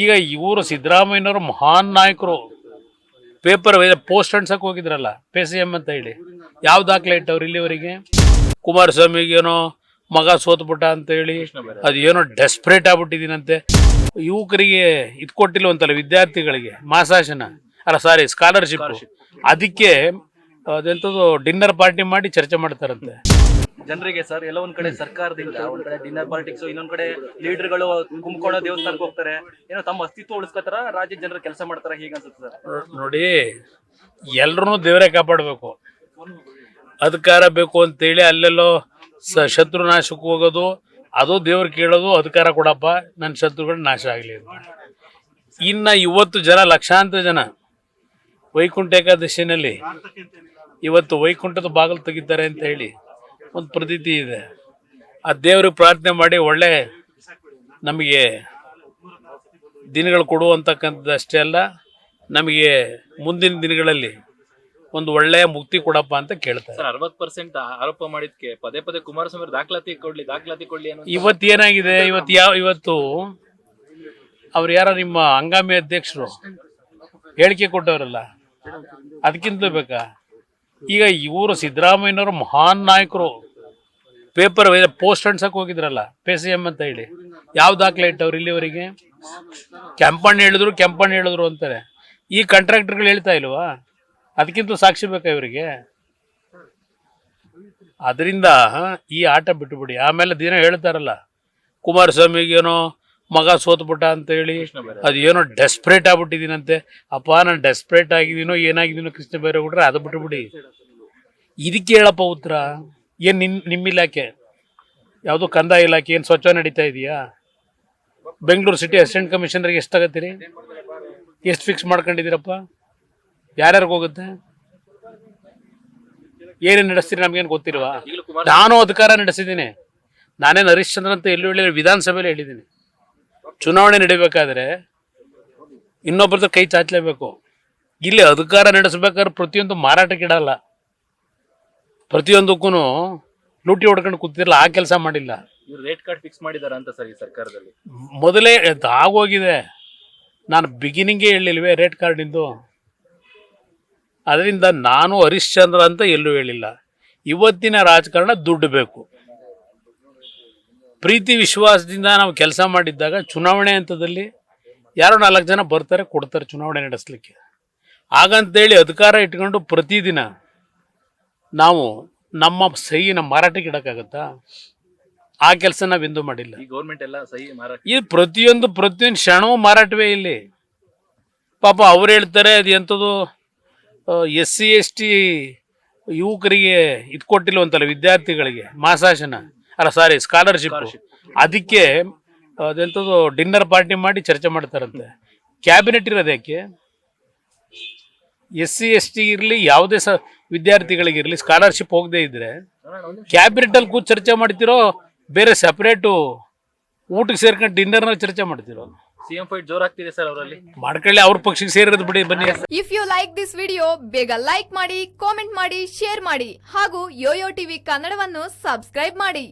ಈಗ ಇವರು ಸಿದ್ದರಾಮಯ್ಯನವರು ಮಹಾನ್ ನಾಯಕರು. ಪೇಪರ್ ಪೋಸ್ಟ್ ಅಂಡ್ಸಕ್ಕೆ ಹೋಗಿದ್ರಲ್ಲ ಪೇ ಸಿ ಎಂ ಅಂತ ಹೇಳಿ. ಯಾವ ದಾಖಲೆ ಇಟ್ಟವ್ರು ಇಲ್ಲಿವರೆಗೆ? ಕುಮಾರಸ್ವಾಮಿಗೇನೋ ಮಗ ಸೋತ್ಬಿಟ್ಟ ಅಂತ ಹೇಳಿ ಅದು ಏನೋ ಡೆಸ್ಪರೇಟ್ ಆಗ್ಬಿಟ್ಟಿದ್ದೀನಂತೆ. ಯುವಕರಿಗೆ ಇದು ಕೊಟ್ಟಿಲ್ವಂತಲ್ಲ ವಿದ್ಯಾರ್ಥಿಗಳಿಗೆ ಮಾಸಾಶನ ಅಲ್ಲ ಸಾರಿ ಸ್ಕಾಲರ್ಶಿಪ್ ಅದಕ್ಕೆ ಅದೆಂಥದ್ದು ಡಿನ್ನರ್ ಪಾರ್ಟಿ ಮಾಡಿ ಚರ್ಚೆ ಮಾಡ್ತಾರಂತೆ. ಜನರಿಗೆ ಸರ್ ಎಲ್ಲ ಒಂದ್ ಕಡೆ ಸರ್ಕಾರದಿಂದ ಒಂದ್ ಕಡೆ ಡಿನ್ನರ್ ಪಾಲಿಟಿಕ್ಸ್ ಇನ್ನೊಂದ್ ಕಡೆ ಲೀಡರ್ಗಳು ಕುಂಭಕೋಣ ದೇವಸ್ಥಾನಕ್ಕೆ ಹೋಗ್ತಾರೆ. ಏನೋ ತಮ್ಮ ಅಸ್ತಿತ್ವ ಉಳಿಸ್ಕೋತಾರ ರಾಜ್ಯ ಜನರ ಕೆಲಸ ಮಾಡ್ತಾರ ಹೀಗ ಅನ್ಸುತ್ತೆ ಸರ್. ನೋಡಿ ಎಲ್ರೂ ದೇವರೇ ಕಾಪಾಡಬೇಕು. ಅಧಿಕಾರ ಬೇಕು ಅಂತೇಳಿ ಅಲ್ಲೆಲ್ಲೋ ಸ ಶತ್ರು ನಾಶಕ್ಕೆ ಹೋಗೋದು ಅದು ದೇವ್ರು ಕೇಳೋದು ಅಧಿಕಾರ ಕೊಡಪ್ಪ ನನ್ನ ಶತ್ರುಗಳು ನಾಶ ಆಗಲಿ ಇನ್ನ ಇನ್ನು ಇವತ್ತು ಜನ ಲಕ್ಷಾಂತರ ಜನ ವೈಕುಂಠ ಏಕಾದಶಿನಲ್ಲಿ ಇವತ್ತು ವೈಕುಂಠದ ಬಾಗಿಲು ತೆಗಿತಾರೆ ಅಂತ ಹೇಳಿ ಒಂದು ಪ್ರತೀತಿ ಇದೆ. ಆ ದೇವ್ರಿಗೆ ಪ್ರಾರ್ಥನೆ ಮಾಡಿ ಒಳ್ಳೆ ನಮಗೆ ದಿನಗಳು ಕೊಡುವಂತಕ್ಕಂಥದ್ದಷ್ಟೇ ಅಲ್ಲ ನಮಗೆ ಮುಂದಿನ ದಿನಗಳಲ್ಲಿ ಒಂದು ಒಳ್ಳೆಯ ಮುಕ್ತಿ ಕೊಡಪ್ಪ ಅಂತ ಕೇಳ್ತಾರೆ. ಸರ್ ಅರವತ್ ಪರ್ಸೆಂಟ್ ಆರೋಪ ಮಾಡಿದ್ಕೆ ಪದೇ ಪದೇ ಕುಮಾರಸ್ವಾಮಿ ಅವ್ರು ದಾಖಲಾತಿ ಕೊಡ್ಲಿ ದಾಖಲಾತಿ ಕೊಡ್ಲಿ ಅನ್ನೋ ಇವತ್ತು ಏನಾಗಿದೆ? ಇವತ್ತು ಯಾವ ಇವತ್ತು ಅವ್ರು ಯಾರ ನಿಮ್ಮ ಹಂಗಾಮಿ ಅಧ್ಯಕ್ಷರು ಹೇಳಿಕೆ ಕೊಟ್ಟವರಲ್ಲ ಅದಕ್ಕಿಂತ ಬೇಕಾ? ಈಗ ಇವರು ಸಿದ್ದರಾಮಯ್ಯನವರು ಮಹಾನ್ ನಾಯಕರು. ಪೇಪರ್ ಪೋಸ್ಟ್ ಅಂಡ್ಸಕ್ಕೆ ಹೋಗಿದ್ರಲ್ಲ ಪೇ ಸಿ ಎಂ ಅಂತ ಹೇಳಿ. ಯಾವ ದಾಖಲೆ ಇಟ್ಟವ್ರು ಇಲ್ಲಿವರೆಗೆ? ಕೆಂಪಣ್ಣ ಹೇಳಿದ್ರು ಕೆಂಪಣ್ಣ ಹೇಳಿದ್ರು ಅಂತಾರೆ. ಈ ಕಾಂಟ್ರಾಕ್ಟರ್ಗಳು ಹೇಳ್ತಾ ಇಲ್ವಾ? ಅದಕ್ಕಿಂತ ಸಾಕ್ಷಿ ಬೇಕಾ ಇವರಿಗೆ? ಅದರಿಂದ ಈ ಆಟ ಬಿಟ್ಟುಬಿಡಿ ಆಮೇಲೆ ದಿನ ಹೇಳ್ತಾರಲ್ಲ, ಕುಮಾರಸ್ವಾಮಿಗೇನೋ ಮಗ ಸೋತ್ಬಿಟ್ಟ ಅಂತ ಹೇಳಿ ಅದು ಏನೋ ಡೆಸ್ಪ್ರೇಟ್ ಆಗ್ಬಿಟ್ಟಿದ್ದೀನಂತೆ. ಅಪ್ಪ ನಾನು ಡೆಸ್ಪ್ರೇಟ್ ಆಗಿದ್ದೀನೋ ಏನಾಗಿದ್ದೀನೋ ಕೃಷ್ಣ ಬೈರೇಗೌಡ್ರೆ ಅದು ಬಿಟ್ಬಿಡಿ. ಇದಕ್ಕೆ ಹೇಳಪ್ಪ ಉತ್ತರ ಏನು ನಿನ್ ನಿಮ್ಮ ಇಲಾಖೆ? ಯಾವುದೋ ಕಂದಾಯ ಇಲಾಖೆ ಏನು ಸ್ವಚ್ಛ ನಡೀತಾ ಇದೆಯಾ? ಬೆಂಗಳೂರು ಸಿಟಿ ಅಸಿಸ್ಟೆಂಟ್ ಕಮಿಷನರ್ಗೆ ಎಷ್ಟು ತಗತ್ತೀರಿ ಎಷ್ಟು ಫಿಕ್ಸ್ ಮಾಡ್ಕೊಂಡಿದ್ದೀರಪ್ಪ? ಯಾರ್ಯಾರಿಗೆ ಹೋಗುತ್ತೆ? ಏನೇನು ನಡೆಸ್ತೀರಿ ನಮ್ಗೇನು ಗೊತ್ತಿಲ್ವಾ? ನಾನು ಅಧಿಕಾರ ನಡೆಸಿದ್ದೀನಿ. ನಾನೇನು ಹರಿಶ್ಚಂದ್ರ ಅಂತ ಎಲ್ಲೂ ಹೇಳಿ ವಿಧಾನಸಭೆಯಲ್ಲಿ ಹೇಳಿದ್ದೀನಿ. ಚುನಾವಣೆ ನಡಿಬೇಕಾದ್ರೆ ಇನ್ನೊಬ್ಬರದ ಕೈ ಚಾಚಲೇಬೇಕು. ಇಲ್ಲಿ ಅಧಿಕಾರ ನಡೆಸಬೇಕಾದ್ರೆ ಪ್ರತಿಯೊಂದು ಮಾರಾಟಕ್ಕೆ ಇಡಲ್ಲ. ಪ್ರತಿಯೊಂದಕ್ಕೂ ಲೂಟಿ ಹೊಡ್ಕೊಂಡು ಕೂತಿರಲ್ಲ ಆ ಕೆಲಸ ಮಾಡಿಲ್ಲ. ರೇಟ್ ಕಾರ್ಡ್ ಫಿಕ್ಸ್ ಮಾಡಿದಾರ ಅಂತ ಸರ್ ಈ ಸರ್ಕಾರದಲ್ಲಿ? ಮೊದಲೇ ಆಗೋಗಿದೆ. ನಾನು ಬಿಗಿನಿಂಗೇ ಹೇಳಿಲ್ವೇ ರೇಟ್ ಕಾರ್ಡಿಂದು ಅದರಿಂದ ನಾನು ಹರಿಶ್ಚಂದ್ರ ಅಂತ ಎಲ್ಲೂ ಹೇಳಿಲ್ಲ. ಇವತ್ತಿನ ರಾಜಕಾರಣ ದುಡ್ಡು ಬೇಕು. ಪ್ರೀತಿ ವಿಶ್ವಾಸದಿಂದ ನಾವು ಕೆಲಸ ಮಾಡಿದ್ದಾಗ ಚುನಾವಣೆ ಹಂತದಲ್ಲಿ ಯಾರೋ ನಾಲ್ಕು ಜನ ಬರ್ತಾರೆ ಕೊಡ್ತಾರೆ ಚುನಾವಣೆ ನಡೆಸಲಿಕ್ಕೆ. ಹಾಗಂತೇಳಿ ಅಧಿಕಾರ ಇಟ್ಕೊಂಡು ಪ್ರತಿದಿನ ನಾವು ನಮ್ಮ ಸಹಿನ ಮಾರಾಟಕ್ಕೆ ಇಡೋಕ್ಕಾಗತ್ತಾ? ಆ ಕೆಲಸ ನಾವು ಎಂದೂ ಮಾಡಿಲ್ಲ. ಗೌರ್ಮೆಂಟ್ ಎಲ್ಲ ಸಹಿ ಮಾರಾಟ ಈ ಪ್ರತಿಯೊಂದು ಪ್ರತಿಯೊಂದು ಕ್ಷಣವೂ ಮಾರಾಟವೇ ಇಲ್ಲಿ. ಪಾಪ ಅವ್ರು ಹೇಳ್ತಾರೆ ಅದು ಎಂಥದ್ದು ಎಸ್ ಸಿ ಎಸ್ ಟಿ ಯುವಕರಿಗೆ ಇದು ಕೊಟ್ಟಿಲ್ವಂತಲ್ಲ ವಿದ್ಯಾರ್ಥಿಗಳಿಗೆ ಮಾಸಾಶನ. ಅಲ್ಲ ಸಾರಿ ಸ್ಕಾಲರ್ಶಿಪ್ ಅದಕ್ಕೆ ಅದೆಂಥದ್ದು ಡಿನ್ನರ್ ಪಾರ್ಟಿ ಮಾಡಿ ಚರ್ಚೆ ಮಾಡ್ತಾರಂತೆ. ಕ್ಯಾಬಿನೆಟ್ ಇರೋದು ಯಾಕೆ? ಎಸ್ ಸಿ ಎಸ್ ಟಿ ಇರಲಿ ಯಾವುದೇ ಸ ವಿದ್ಯಾರ್ಥಿಗಳಿಗಿರಲಿ ಸ್ಕಾಲರ್ಶಿಪ್ ಹೋಗದೇ ಇದ್ರೆ ಕ್ಯಾಬಿನೆಟಲ್ಲಿ ಕೂತು ಚರ್ಚೆ ಮಾಡ್ತಿರೋ ಬೇರೆ ಸಪ್ರೇಟು ಊಟಕ್ಕೆ ಸೇರ್ಕೊಂಡು ಡಿನ್ನರ್ನ ಚರ್ಚೆ ಮಾಡ್ತಿರೋ? ಸಿಎಂ ಫೈಟ್ ಜೋರಾಗ್ತಿದೆ ಸರ್ ಅವರಲ್ಲಿ. ಮಾಡ್ಕೊಳ್ಳಿ ಅವ್ರ ಪಕ್ಷಕ್ಕೆ ಸೇರಿರೋದು ಬಿಡಿ ಬನ್ನಿ. If you like this video ಬೇಗ ಲೈಕ್ ಮಾಡಿ ಕಾಮೆಂಟ್ ಮಾಡಿ ಶೇರ್ ಮಾಡಿ ಹಾಗೂ ಯೋಯೋ ಟಿವಿ ಕನ್ನಡವನ್ನು ಸಬ್ಸ್ಕ್ರೈಬ್ ಮಾಡಿ.